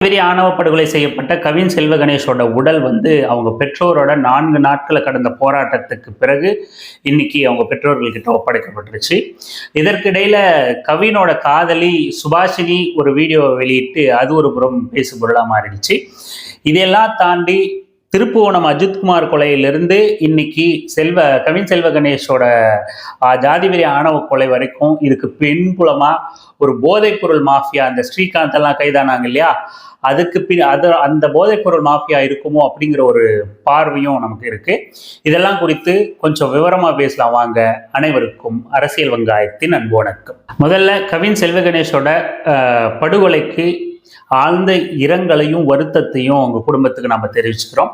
பெரிய ஆணவ படுகொலை செய்யப்பட்ட கவின் செல்வ கணேஷோட உடல் வந்து அவங்க பெற்றோரோட நான்கு நாட்களை கடந்த போராட்டத்துக்கு பிறகு இன்னைக்கு அவங்க பெற்றோர்கள்கிட்ட ஒப்படைக்கப்பட்டுருச்சு. இதற்கிடையில கவினோட காதலி சுபாஷினி ஒரு வீடியோவை வெளியிட்டு அது ஒரு புறம் பேசு பொருளா மாறிடுச்சு. இதையெல்லாம் தாண்டி திருப்புவனம் அஜித்குமார் கொலையிலிருந்து இன்னைக்கு செல்வ கவின் செல்வ கணேஷோட ஆஹ், ஜாதிவெறி ஆணவ கொலை வரைக்கும் இதுக்கு பின்புலமா ஒரு போதைப் பொருள் மாஃபியா அந்த ஸ்ரீகாந்த் எல்லாம் கைதானாங்க இல்லையா? அதுக்கு பின் அது அந்த போதைப் பொருள் மாஃபியா இருக்குமோ அப்படிங்கிற ஒரு பார்வையும் நமக்கு இருக்கு. இதெல்லாம் குறித்து கொஞ்சம் விவரமா பேசலாம் வாங்க. அனைவருக்கும் அரசியல் வங்காயத்தின் அன்பு வணக்கம். முதல்ல கவின் செல்வ கணேஷோட படுகொலைக்கு ஆழ்ந்த இரங்கலையும் வருத்தத்தையும் அவங்க குடும்பத்துக்கு நம்ம தெரிவிச்சுக்கிறோம்.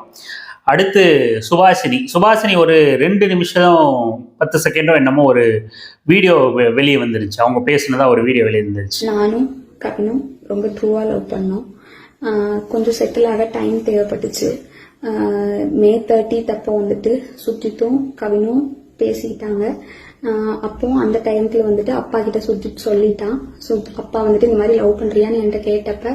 அடுத்து சுபாஷினி. சுபாஷினி ஒரு ரெண்டு நிமிஷம் பத்து செகண்டோ என்னமோ ஒரு வீடியோ வெளியே வந்துருச்சு. அவங்க பேசுனதா ஒரு வீடியோ வெளியே வந்துருச்சு. நானும் கவினும் ரொம்ப ட்ரூவாக லவ் பண்ணோம். கொஞ்சம் செட்டில் ஆக டைம் தேவைப்பட்டுச்சு. மே தேர்ட்டி தப்போ வந்துட்டு சுற்றித்தும் கவினும் பேசிக்கிட்டாங்க. அப்போ அந்த டைம்ல வந்துட்டு அப்பா கிட்ட சுற்றி சொல்லிட்டான். ஸோ அப்பா வந்துட்டு இந்த மாதிரி லவ் பண்றியான்னு என்கிட்ட கேட்டப்ப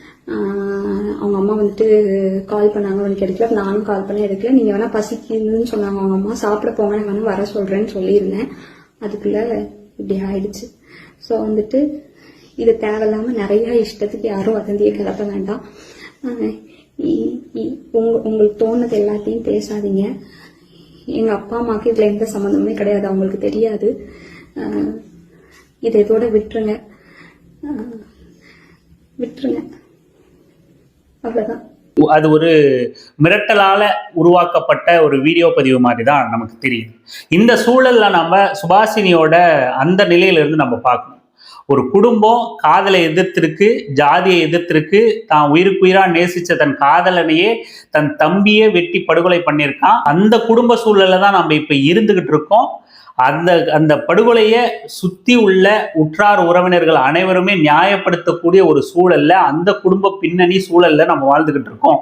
அவங்க அம்மா வந்துட்டு கால் பண்ணாங்க. உனக்கு எடுக்கல நானும் கால் பண்ணி எடுக்கல. நீங்க வேணா பசிக்குதுன்னு சொன்னாங்க அவங்க அம்மா. சாப்பிட போங்க நான் வேணா வர சொல்றேன்னு சொல்லியிருந்தேன். அதுக்குள்ள இப்படி ஆயிடுச்சு. ஸோ வந்துட்டு இது தேவையில்லாம நிறைய இஷ்டத்துக்கு யாரும் வதந்தியை கிளப்ப வேண்டாம். இ- இ- உங்க உங்களுக்கு தோணுது எல்லாத்தையும் பேசாதீங்க. எங்க அப்பா அம்மாவுக்கு இதுல எந்த சம்மந்தமுமே கிடையாது. அவங்களுக்கு தெரியாது. இதை இதோட விட்டுருங்க. விட்டுருங்க. அது ஒரு மிரட்டலால உருவாக்கப்பட்ட ஒரு வீடியோ பதிவு மாதிரி தான் நமக்கு தெரியுது. இந்த சூழல்ல நம்ம சுபாஷினியோட அந்த நிலையில இருந்து நம்ம பார்க்கணும். ஒரு குடும்பம் காதலை எதிர்த்திருக்கு ஜாதியை எதிர்த்திருக்கு தான் உயிருக்குயிரா நேசிச்ச தன் காதலனையே தன் தம்பியே வெட்டி படுகொலை பண்ணியிருக்கான். அந்த குடும்ப சூழல்ல தான் நம்ம இப்ப இருந்துகிட்டு இருக்கோம். அந்த அந்த படுகொலையை சுற்றி உள்ள உற்றார் உறவினர்கள் அனைவருமே நியாயப்படுத்தக்கூடிய ஒரு சூழல்ல அந்த குடும்ப பின்னணி சூழல்ல நம்ம வாழ்ந்துகிட்டு இருக்கோம்.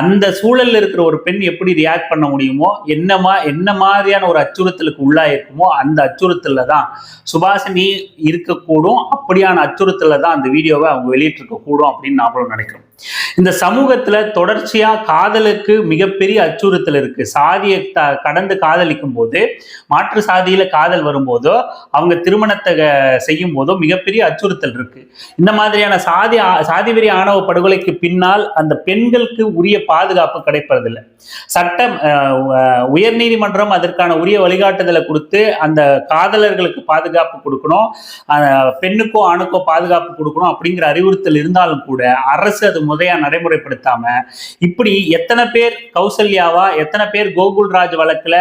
அந்த சூழல்ல இருக்கிற ஒரு பெண் எப்படி ரியாக்ட் பண்ண முடியுமோ என்னமா என்ன மாதிரியான ஒரு அச்சுறுத்தலுக்கு உள்ளாயிருக்குமோ அந்த அச்சுறுத்தலில் தான் சுபாஷினி இருக்கக்கூடும். அப்படியான அச்சுறுத்தலில் தான் அந்த வீடியோவை அவங்க வெளியிட்டிருக்க கூடும் அப்படின்னு நாமளும் நினைக்கிறோம். இந்த சமூகத்துல தொடர்ச்சியா காதலுக்கு மிகப்பெரிய அச்சுறுத்தல் இருக்கு. சாதியை த- கடந்து காதலிக்கும் போது மாற்று சாதியில காதல் வரும்போதோ அவங்க திருமணத்தை செய்யும் போதோ மிகப்பெரிய அச்சுறுத்தல் இருக்கு. இந்த மாதிரியான சாதி சாதி வெறி ஆணவ படுகொலைக்கு பின்னால் அந்த பெண்களுக்கு உரிய பாதுகாப்பு கிடைப்பதில்லை. சட்டம் உயர் நீதிமன்றம் உயர்நீதிமன்றம் அதற்கான உரிய வழிகாட்டுதலை கொடுத்து அந்த காதலர்களுக்கு பாதுகாப்பு கொடுக்கணும். பெண்ணுக்கோ ஆணுக்கோ பாதுகாப்பு கொடுக்கணும் அப்படிங்கிற அறிவுறுத்தல் இருந்தாலும் கூட அரசு அது முறையா நடைமுறைப்படுத்தாம இப்படி எத்தனை பேர் கௌசல்யாவா எத்தனை பேர் கோகுல்ராஜ் வழக்குல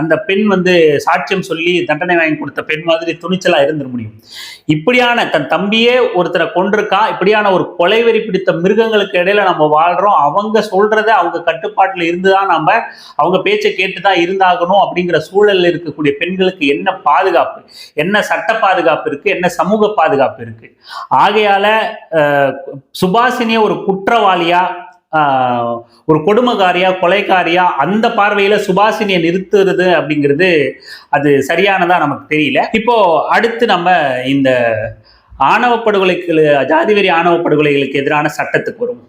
அந்த பெண் வந்து சாட்சியம் சொல்லி தண்டனை வாங்கி கொடுத்த பெண் மாதிரி துணிச்சலா இருந்துட முடியும். இப்படியான தன் தம்பியே ஒருத்தரை கொண்டிருக்கா இப்படியான ஒரு கொலைவெறி பிடித்த மிருகங்களுக்கு இடையில நம்ம வாழ்றோம். அவங்க சொல்றத அவங்க கட்டுப்பாட்டுல இருந்துதான் நம்ம அவங்க பேச்சை கேட்டுதான் இருந்தாகணும் அப்படிங்கிற சூழல்ல இருக்கக்கூடிய பெண்களுக்கு என்ன பாதுகாப்பு? என்ன சட்ட பாதுகாப்பு இருக்கு? என்ன சமூக பாதுகாப்பு இருக்கு? ஆகையால சுபாஷினிய ஒரு குற்றவாளியா ஒரு கொடுமைக்காரியா கொலைக்காரியா அந்த பார்வையில சுபாஷினியை நிறுத்துறது அப்படிங்கிறது அது சரியானதா நமக்கு தெரியல. இப்போ அடுத்து நம்ம இந்த ஆணவ படுகொலைக்கு ஜாதிவெறி ஆணவ படுகொலைகளுக்கு எதிரான சட்டத்துக்கு வரும்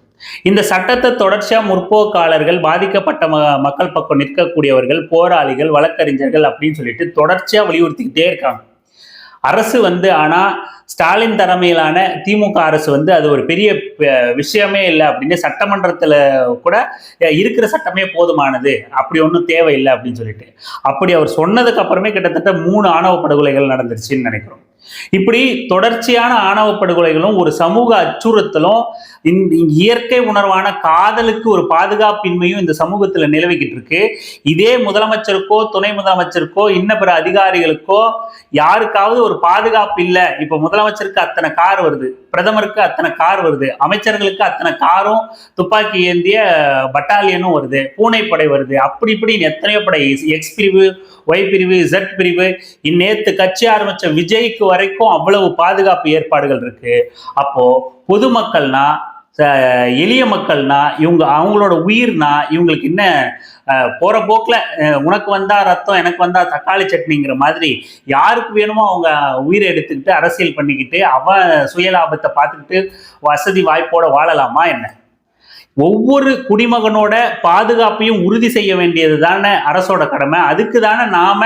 இந்த சட்டத்தை தொடர்ச்சியா முற்போக்காளர்கள் பாதிக்கப்பட்ட ம மக்கள் பக்கம் நிற்கக்கூடியவர்கள் போராளிகள் வழக்கறிஞர்கள் அப்படின்னு சொல்லிட்டு தொடர்ச்சியா வலியுறுத்திக்கிட்டே இருக்காங்க. அரசு வந்து ஆனா ஸ்டாலின் தலைமையிலான திமுக அரசு வந்து அது ஒரு பெரிய விஷயமே இல்லை அப்படின்னு சட்டமன்றத்தில் கூட இருக்கிற சட்டமே போதுமானது. அப்படி ஒன்றும் தேவையில்லை அப்படின்னு சொல்லிட்டு. அப்படி அவர் சொன்னதுக்கு அப்புறமே கிட்டத்தட்ட மூணு ஆணவ படுகொலைகள் நடந்துருச்சுன்னு நினைக்கிறோம். இப்படி தொடர்ச்சியான ஆணவ படுகொலைகளும் ஒரு சமூக அச்சுறுத்தலும் இந்த இயற்கை உணர்வான காதலுக்கு ஒரு பாதுகாப்பின்மையும் இந்த சமூகத்துல நிலவிக்கிட்டு இருக்கு இதே முதலமைச்சருக்கோ துணை முதலமைச்சருக்கோ இன்ன பிற அதிகாரிகளுக்கோ யாருக்காவது ஒரு பாதுகாப்பு இல்லை. இப்ப முதலமைச்சருக்கு அத்தனை கார் வருது. பிரதமருக்கு அத்தனை கார் வருது. அமைச்சர்களுக்கு அத்தனை காரும் துப்பாக்கி ஏந்திய பட்டாலியனும் வருது. பூனைப்படை வருது. அப்படி இப்படி எத்தனையோ படை. எக்ஸ் பிரிவு ஒய் பிரிவு Z பிரிவு. இந்நேத்து கட்சி ஆரம்பிச்ச விஜய்க்கு வரைக்கும் அவ்வளவு பாதுகாப்பு ஏற்பாடுகள் இருக்கு. அப்போ பொதுமக்கள்னா எளிய மக்கள்னா இவங்க அவங்களோட உயிர்னா இவங்களுக்கு என்ன போகிற போக்கில் உனக்கு வந்தால் ரத்தம் எனக்கு வந்தால் தக்காளி சட்னிங்கிற மாதிரி யாருக்கு வேணுமோ அவங்க உயிரை எடுத்துக்கிட்டு அரசியல் பண்ணிக்கிட்டு அவன் சுயலாபத்தை பார்த்துக்கிட்டு வசதி வாய்ப்போட வாழலாமா என்ன? ஒவ்வொரு குடிமகனோட பாதுகாப்பையும் உறுதி செய்ய வேண்டியது தானே அரசோட கடமை. அதுக்கு தானே நாம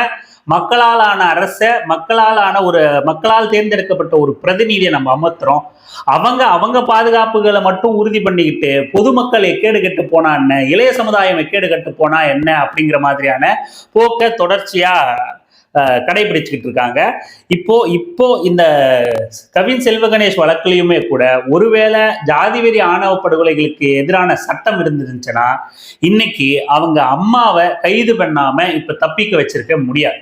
மக்களால் ஆன அரசை மக்களால் ஆன ஒரு மக்களால் தேர்ந்தெடுக்கப்பட்ட ஒரு பிரதிநிதியை நம்ம அமர்த்துறோம். அவங்க அவங்க பாதுகாப்புகளை மட்டும் உறுதி பண்ணிக்கிட்டு பொதுமக்கள் எக்கேடு கெட்டு போனா என்ன இளைய சமுதாயம் எக்கேடு கெட்டு போனா என்ன அப்படிங்கிற மாதிரியான போக்க தொடர்ச்சியா கடைபிடிச்சுக்கிட்டு இருக்காங்க. இப்போ இப்போ இந்த கவின் செல்வ கணேஷ் வழக்குலையுமே கூட ஒருவேளை ஜாதிவெறி ஆணவ படுகொலைகளுக்கு எதிரான சட்டம் இருந்துருந்துச்சுன்னா இன்னைக்கு அவங்க அம்மாவை கைது பண்ணாம இப்ப தப்பிக்க வச்சிருக்க முடியாது.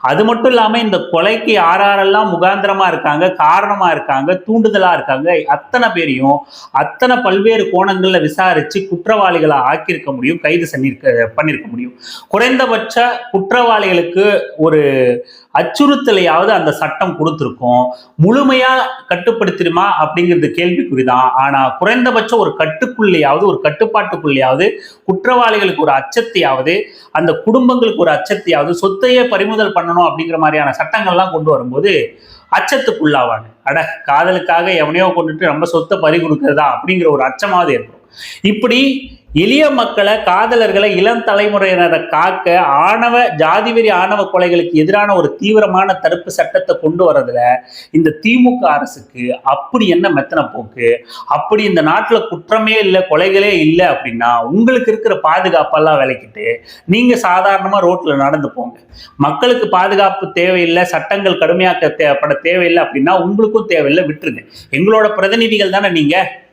அது மட்டும் இல்லாம இந்த கொலைக்கு யாரெல்லாம் முகாந்திரமாக இருக்காங்க காரணமா இருக்காங்க தூண்டுதலா இருக்காங்க. அத்தனை பேரையும் அத்தனை பல்வேறு கோணங்கள்ல விசாரிச்சு குற்றவாளிகளை ஆக்கியிருக்க முடியும் கைது பண்ணியிருக்க முடியும். குறைந்தபட்ச குற்றவாளிகளுக்கு ஒரு அச்சுறுத்தலையாவது அந்த சட்டம் கொடுத்துருக்கும். முழுமையா கட்டுப்படுத்திடுமா அப்படிங்கிறது கேள்விக்குறிதான். ஆனா குறைந்தபட்சம் ஒரு கட்டுக்குள்ளேயாவது ஒரு கட்டுப்பாட்டுக்குள்ளேயாவது குற்றவாளிகளுக்கு ஒரு அச்சத்தையாவது அந்த குடும்பங்களுக்கு ஒரு அச்சத்தையாவது சொத்தையே பறிமுதல் பண்ணணும் அப்படிங்கிற மாதிரியான சட்டங்கள்லாம் கொண்டு வரும்போது அச்சத்துக்குள்ளாவாங்க. அட காதலுக்காக எவனையோ கொண்டுட்டு நம்ம சொத்தை பறி கொடுக்கறதா அப்படிங்கிற ஒரு அச்சமாவது ஏற்படும். இப்படி எளிய மக்களை காதலர்களை இளம் தலைமுறையினரை காக்க ஆணவ ஜாதிவெறி ஆணவ கொலைகளுக்கு எதிரான ஒரு தீவிரமான தடுப்பு சட்டத்தை கொண்டு வரதுல இந்த திமுக அரசுக்கு அப்படி என்ன மெத்தன போக்கு? அப்படி இந்த நாட்டுல குற்றமே இல்லை கொலைகளே இல்லை அப்படின்னா உங்களுக்கு இருக்கிற பாதுகாப்பெல்லாம் விலக்கிட்டு நீங்க சாதாரணமா ரோட்ல நடந்து போங்க. மக்களுக்கு பாதுகாப்பு தேவையில்லை சட்டங்கள் கடுமையாக்க தேவைப்பட தேவையில்லை அப்படின்னா உங்களுக்கும் தேவையில்லை விட்டுருங்க. எங்களோட பிரதிநிதிகள் தானே நீங்க?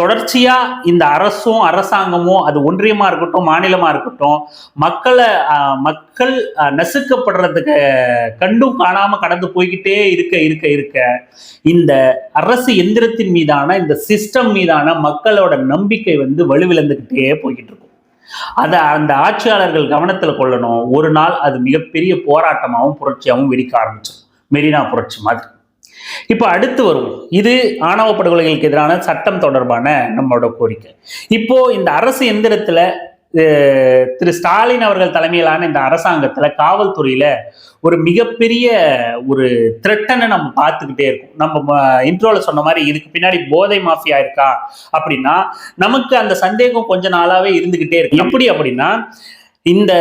தொடர்ச்சியா இந்த அரசும் அரசாங்கமும் அது ஒன்றியமா இருக்கட்டும் மாநிலமா இருக்கட்டும் மக்களை மக்கள் நசுக்கப்படுறதுக்கு கண்டும் காணாம கடந்து போய்கிட்டே இருக்க இருக்க இருக்க இந்த அரசு எந்திரத்தின் மீதான இந்த சிஸ்டம் மீதான மக்களோட நம்பிக்கை வந்து வலுவிழந்துக்கிட்டே போய்கிட்டு இருக்கும் அதை அந்த ஆட்சியாளர்கள் கவனத்தில் கொள்ளணும். ஒரு நாள் அது மிகப்பெரிய போராட்டமாகவும் புரட்சியாகவும் வெடிக்க ஆரம்பிச்சிடும். மெரினா புரட்சி மாதிரி. இப்போ அடுத்து வருவோம். இது ஆணவ படுகொலைகளுக்கு எதிரான சட்டம் தொடர்பான நம்மளோட கோரிக்கை. இப்போ இந்த அரசு எந்திரத்துல திரு ஸ்டாலின் அவர்கள் தலைமையிலான இந்த அரசாங்கத்துல காவல்துறையில ஒரு மிகப்பெரிய ஒரு த்ரெட்டனை நம்ம பார்த்துக்கிட்டே இருக்கோம். நம்ம இன்ட்ரோல சொன்ன மாதிரி இதுக்கு பின்னாடி போதை மாஃபியா இருக்கா? அப்படின்னா நமக்கு அந்த சந்தேகம் கொஞ்ச நாளாவே இருந்துகிட்டே இருக்கு. எப்படி அப்படின்னா இந்த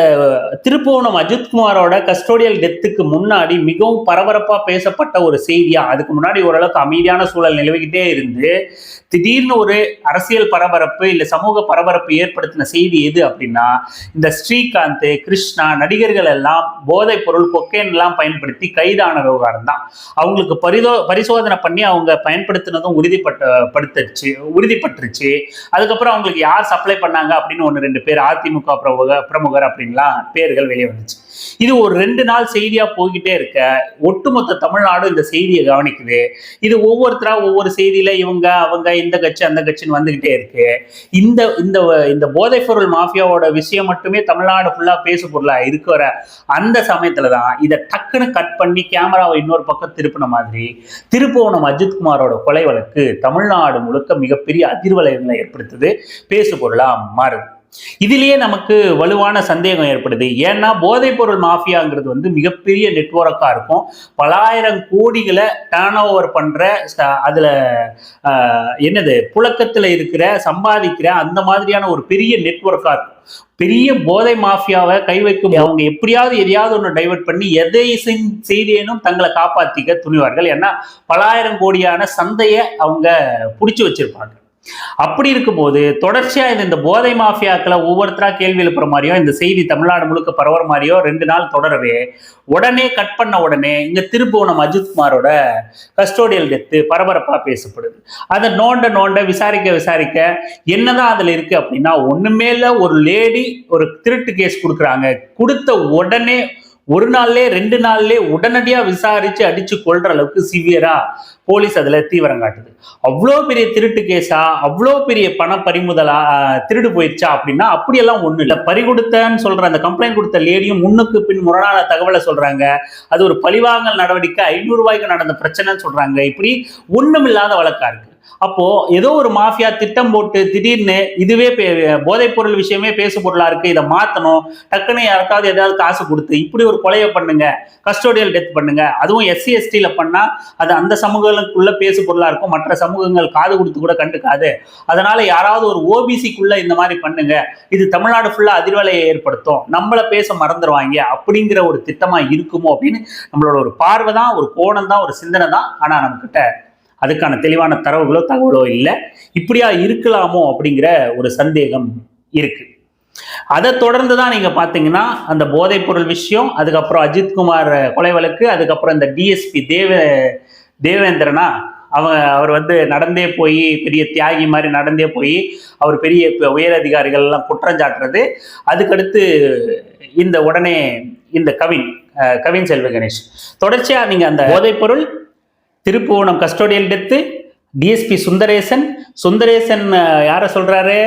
திருப்புவனம் அஜித்குமாரோட கஸ்டோடியல் டெத்துக்கு முன்னாடி மிகவும் பரபரப்பாக பேசப்பட்ட ஒரு செய்தியா அதுக்கு முன்னாடி ஓரளவுக்கு அமைதியான சூழல் நிலவிக்கிட்டே இருந்து திடீர்னு ஒரு அரசியல் பரபரப்பு இல்லை சமூக பரபரப்பு ஏற்படுத்தின செய்தி எது அப்படின்னா இந்த ஸ்ரீகாந்த் கிருஷ்ணா நடிகர்கள் எல்லாம் போதைப் பொருள் கொக்கைன் எல்லாம் பயன்படுத்தி கைதான விவகாரம் தான். அவங்களுக்கு பரிதோ பரிசோதனை பண்ணி அவங்க பயன்படுத்தினதும் உறுதிப்பட்ட படுத்துருச்சு உறுதிப்பட்டுருச்சு. அதுக்கப்புறம் அவங்களுக்கு யார் சப்ளை பண்ணாங்க அப்படின்னு ஒன்று ரெண்டு பேர் அதிமுக பிரமுக பிரமுகர் அப்படின்லாம் பேர்கள் வெளியே வந்துச்சு. இது ஒரு ரெண்டு நாள் செய்தியா போய்கிட்டே இருக்க ஒட்டுமொத்த தமிழ்நாடும் இந்த செய்தியை கவனிக்குது. இது ஒவ்வொருத்தரா ஒவ்வொரு செய்தியில இவங்க அவங்க இந்த கட்சி அந்த கட்சின்னு வந்துகிட்டே இருக்கு. இந்த இந்த இந்த போதைப் பொருள் மாஃபியாவோட விஷயம் மட்டுமே தமிழ்நாடு ஃபுல்லா பேசு பொருளா இருக்கிற அந்த சமயத்துல தான் இதை டக்குன்னு கட் பண்ணி கேமராவை இன்னொரு பக்கம் திருப்பின மாதிரி திருப்புவனம் அஜித்குமாரோட கொலை வழக்கு தமிழ்நாடு முழுக்க மிகப்பெரிய அதிர்வலைகளை ஏற்படுத்துது. பேசு பொருளா மாறுது இதுலயே நமக்கு வலுவான சந்தேகம் ஏற்படுது. ஏன்னா போதைப் பொருள் மாஃபியாங்கிறது வந்து மிகப்பெரிய நெட்வொர்க்கா இருக்கும். பலாயிரம் கோடிகளை டேர்ன் ஓவர் பண்ற ச- அதுல ஆஹ், என்னது புழக்கத்துல இருக்கிற சம்பாதிக்கிற அந்த மாதிரியான ஒரு பெரிய நெட்வொர்க்கா இருக்கும். பெரிய போதை மாஃபியாவை கை வைக்கும் அவங்க எப்படியாவது எதையாவது ஒன்று டைவர்ட் பண்ணி எதை செய்தேனும் தங்களை காப்பாத்திக்க துணிவார்கள். ஏன்னா பலாயிரம் கோடியான சந்தையை அவங்க பிடிச்சி வச்சிருப்பாங்க. அப்படி இருக்கும்போது தொடர்ச்சியா இந்த இந்த போதை மாஃபியாக்களை ஒவ்வொருத்தரா கேள்வி எழுப்புற மாதிரியோ இந்த செய்தி தமிழ்நாடு முழுக்க பரவுற மாதிரியோ ரெண்டு நாள் தொடரவே உடனே கட் பண்ண உடனே இங்க திருப்புவனம் அஜித்குமாரோட கஸ்டோடியல் டெத்து பரபரப்பா பேசப்படுது. அதை நோண்ட நோண்ட விசாரிக்க விசாரிக்க என்னதான் அதுல இருக்கு அப்படின்னா ஒண்ணுமே இல்ல ஒரு லேடி ஒரு திருட்டு கேஸ் கொடுக்குறாங்க. கொடுத்த உடனே ஒரு நாள்லேயே ரெண்டு நாள்லேயே உடனடியா விசாரிச்சு அடிச்சு கொள்ற அளவுக்கு சிவியரா போலீஸ் அதுல தீவிரம் காட்டுது. அவ்வளோ பெரிய திருட்டு கேஸா? அவ்வளோ பெரிய பண பறிமுதலா திருடு போயிடுச்சா அப்படின்னா அப்படியெல்லாம் ஒன்றும் இல்லை. பறிகொடுத்தன்னு சொல்ற அந்த கம்ப்ளைண்ட் கொடுத்த லேடியும் முன்னுக்கு பின் முரணான தகவலை சொல்றாங்க. அது ஒரு பழிவாங்கல் நடவடிக்கை ஐநூறு ரூபாய்க்கு நடந்த பிரச்சனைன்னு சொல்றாங்க. இப்படி ஒண்ணும் இல்லாத வழக்கா இருக்கு. அப்போ ஏதோ ஒரு மாஃபியா திட்டம் போட்டு திடீர்னு இதுவே பே- போதைப் பொருள் விஷயமே பேசு பொருளா இருக்கு இதை மாத்தணும். டக்குன்னு யாருக்காவது ஏதாவது காசு கொடுத்து இப்படி ஒரு கொலையை பண்ணுங்க கஸ்டோடியல் டெத் பண்ணுங்க. அதுவும் எஸ்சி எஸ்டியில பண்ணா அது அந்த சமூகங்களுக்குள்ள பேசு பொருளா இருக்கும் மற்ற சமூகங்கள் காது கொடுத்து கூட கண்டுக்காது. அதனால யாராவது ஒரு ஓபிசிக்குள்ள இந்த மாதிரி பண்ணுங்க. இது தமிழ்நாடு ஃபுல்லா அதிர்வலையை ஏற்படுத்தும். நம்மளை பேச மறந்துடுவாங்க அப்படிங்கிற ஒரு திட்டமா இருக்குமோ அப்படின்னு நம்மளோட ஒரு பார்வை தான் ஒரு கோணம் தான் ஒரு சிந்தனை தான் ஆனா நம்ம கிட்ட அதுக்கான தெளிவான தரவுகளோ தகவலோ இல்லை. இப்படியா இருக்கலாமோ அப்படிங்கிற ஒரு சந்தேகம் இருக்கு. அதை தொடர்ந்து தான் நீங்க பாத்தீங்கன்னா அந்த போதைப் பொருள் விஷயம் அதுக்கப்புறம் அஜித்குமார் கொலை வழக்கு அதுக்கப்புறம் இந்த டிஎஸ்பி தேவ தேவேந்திரனா அவங்க அவர் வந்து நடந்தே போய் பெரிய தியாகி மாதிரி நடந்தே போய் அவர் பெரிய உயர் அதிகாரிகள் எல்லாம் குற்றம் சாட்டுறது. அதுக்கடுத்து இந்த உடனே இந்த கவின் கவின் செல்வ கணேஷ். தொடர்ச்சியா நீங்க அந்த போதைப் பொருள் Thiruppuvanam custodial death DSP Sundaresan. Sundaresan யாரை சொல்கிறாரு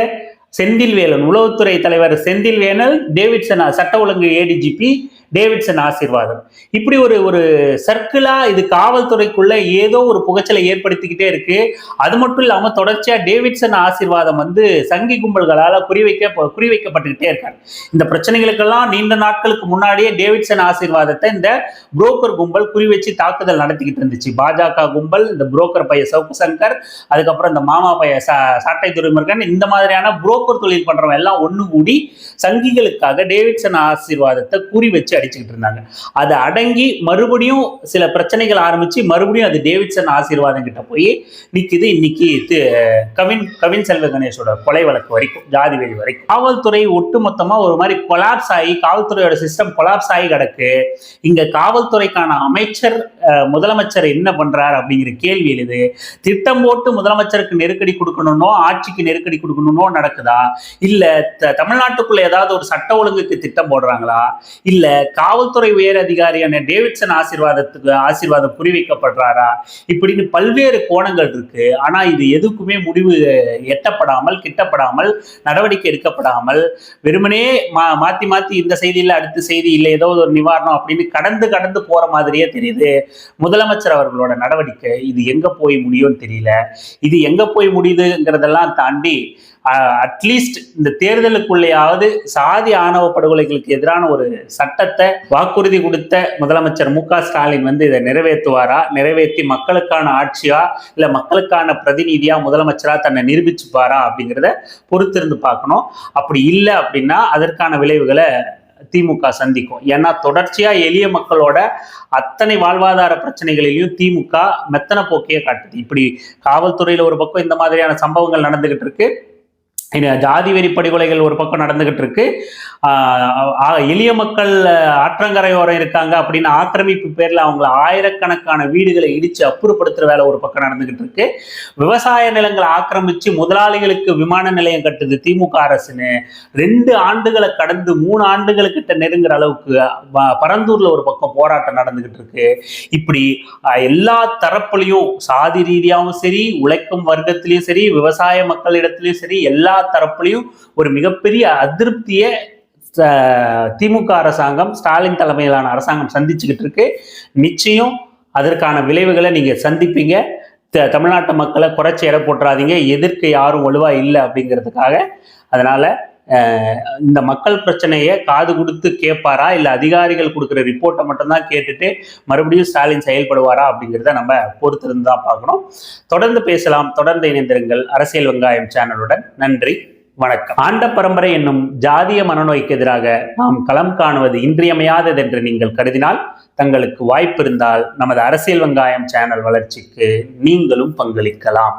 செந்தில்வேலன் உளவுத்துறை தலைவர் செந்தில்வேலன் டேவிட்சன் சட்ட ஒழுங்கு ஏடிஜிபி டேவிட்சன் ஆசீர்வாதம். இப்படி ஒரு ஒரு சர்க்கிளா இது காவல்துறைக்குள்ள ஏதோ ஒரு புகைச்சலை ஏற்படுத்திக்கிட்டே இருக்கு. அது மட்டும் இல்லாம தொடர்ச்சியா டேவிட்சன் ஆசீர்வாதம் வந்து சங்கி கும்பல்களால குறிவைக்க குறிவைக்கப்பட்டுக்கிட்டே இருக்காங்க. இந்த பிரச்சனைகளுக்கெல்லாம் நீண்ட நாட்களுக்கு முன்னாடியே டேவிட்சன் ஆசீர்வாதத்தை இந்த புரோக்கர் கும்பல் குறிவைச்சு தாக்குதல் நடத்திக்கிட்டு இருந்துச்சு. பாஜக கும்பல் இந்த புரோக்கர் பைய சவுக்கு சங்கர் அதுக்கப்புறம் இந்த மாமா பைய சா சாட்டை துறைமுருகன் இந்த மாதிரியான புரோக்கர் தொழில் பண்றவங்க எல்லாம் ஒண்ணு கூடி சங்கிகளுக்காக டேவிட்சன் ஆசீர்வாதத்தை குறி வச்சு அடிச்சுக்கிட்டு இருந்தாங்க அது அடங்கி மறுபடியும் சில பிரச்சனைகள் ஆரம்பிச்சு மறுபடியும் அது டேவிட்சன் ஆசீர்வாதம் கிட்ட போய் நிற்கிது இன்னைக்கு கவின் கவின் செல்வ கணேஷோட கொலை வழக்கு வரைக்கும் ஜாதி வெளி வரைக்கும். காவல்துறை ஒட்டுமொத்தமா ஒரு மாதிரி கொலாப்ஸ் ஆகி காவல்துறையோட சிஸ்டம் கொலாப்ஸ் ஆகி கிடக்கு. இங்க காவல்துறைக்கான அமைச்சர் முதலமைச்சர் என்ன பண்றார் அப்படிங்கிற கேள்வி எழுது. திட்டம் போட்டு முதலமைச்சருக்கு நெருக்கடி கொடுக்கணும்னோ ஆட்சிக்கு நெருக்கடி கொடுக்கணும்னோ நடக்குதா? இல்ல த- தமிழ்நாட்டுக்குள்ள ஏதாவது ஒரு சட்ட ஒழுங்குக்கு திட்டம் போடுறாங்களா? இல்ல காவல்துறை உயர் அதிகாரியான டேவிட்சன் ஆசீர்வாதத்துக்கு ஆசீர்வாதம் குறிவைக்கப்படுறாரா? இப்படின்னு பல்வேறு கோணங்கள் இருக்கு. ஆனா இது எதுக்குமே முடிவு எட்டப்படாமல் கிட்டப்படாமல் நடவடிக்கை எடுக்கப்படாமல் வெறுமனே மா மாத்தி மாத்தி இந்த செய்தி அடுத்த செய்தி இல்லை ஏதோ ஒரு நிவாரணம் அப்படின்னு கடந்து கடந்து போற மாதிரியே தெரியுது. முதலமைச்சர் அவர்களோட நடவடிக்கை இது எங்க போய் முடியும்னு தெரியல. இது எங்க போய் முடியுதுங்கிறதெல்லாம் தாண்டி அட்லீஸ்ட் இந்த தேர்தலுக்குள்ளேயாவது சாதி ஆணவ படுகொலைகளுக்கு எதிரான ஒரு சட்டத்தை வாக்குறுதி கொடுத்த முதலமைச்சர் மு ஸ்டாலின் வந்து இதை நிறைவேற்றுவாரா? நிறைவேற்றி மக்களுக்கான ஆட்சியா? இல்ல மக்களுக்கான பிரதிநிதியா முதலமைச்சரா தன்னை நிரூபிச்சுப்பாரா அப்படிங்கிறத பொறுத்திருந்து பார்க்கணும். அப்படி இல்லை அப்படின்னா அதற்கான விளைவுகளை திமுக சந்திக்கும். ஏன்னா தொடர்ச்சியா எளிய மக்களோட அத்தனை வாழ்வாதார பிரச்சனைகளிலையும் திமுக மெத்தன போக்கையே காட்டுது. இப்படி காவல்துறையில ஒரு பக்கம் இந்த மாதிரியான சம்பவங்கள் நடந்துகிட்டு இருக்கு. இந்த ஜாதி வெறி படுகொலைகள் ஒரு பக்கம் நடந்துகிட்டு இருக்கு. எளிய மக்கள் ஆற்றங்கரையோரம் இருக்காங்க அப்படின்னு ஆக்கிரமிப்பு பேரில் அவங்கள ஆயிரக்கணக்கான வீடுகளை இடித்து அப்புறப்படுத்துகிற வேலை ஒரு பக்கம் நடந்துகிட்டு இருக்கு. விவசாய நிலங்களை ஆக்கிரமிச்சு முதலாளிகளுக்கு விமான நிலையம் கட்டுது திமுக அரசுன்னு. ரெண்டு ஆண்டுகளை கடந்து மூணு ஆண்டுகளுக்கிட்ட நெருங்குற அளவுக்கு பரந்தூரில் பரந்தூர்ல ஒரு பக்கம் போராட்டம் நடந்துகிட்டு இருக்கு. இப்படி எல்லா தரப்புலையும் சாதி ரீதியாகவும் சரி உழைக்கும் வர்க்கத்திலையும் சரி விவசாய மக்களிடத்திலையும் சரி எல்லா தரப்புலையும் ஒரு மிகப்பெரிய அதிருப்தியை திமுக அரசாங்கம் ஸ்டாலின் தலைமையிலான அரசாங்கம் சந்திச்சுக்கிட்டு இருக்கு. நிச்சயம் அதற்கான விளைவுகளை நீங்க சந்திப்பீங்க. தமிழ்நாட்டு மக்களை குறைச்சி எடை போட்டுறாதீங்க. எதிர்க்க யாரும் வலுவா இல்லை அப்படிங்கிறதுக்காக. அதனால இந்த மக்கள் பிரச்சனையை காது கொடுத்து கேட்பாரா? இல்லை அதிகாரிகள் கொடுக்குற ரிப்போர்ட்டை மட்டும்தான் கேட்டுட்டு மறுபடியும் ஸ்டாலின் செயல்படுவாரா அப்படிங்கிறத நம்ம பொறுத்திருந்து தான் பார்க்கணும். தொடர்ந்து பேசலாம். தொடர்ந்து இணைந்திருங்கள் அரசியல் வெங்காயம் சேனலுடன். நன்றி. வணக்கம். ஆண்ட பரம்பரை என்னும் ஜாதிய மனநோய்க்கு எதிராக நாம் களம் காணுவது இன்றியமையாதது என்று நீங்கள் கருதினால் தங்களுக்கு வாய்ப்பு இருந்தால் நமது அரசியல் வெங்காயம் சேனல் வளர்ச்சிக்கு நீங்களும் பங்களிக்கலாம்.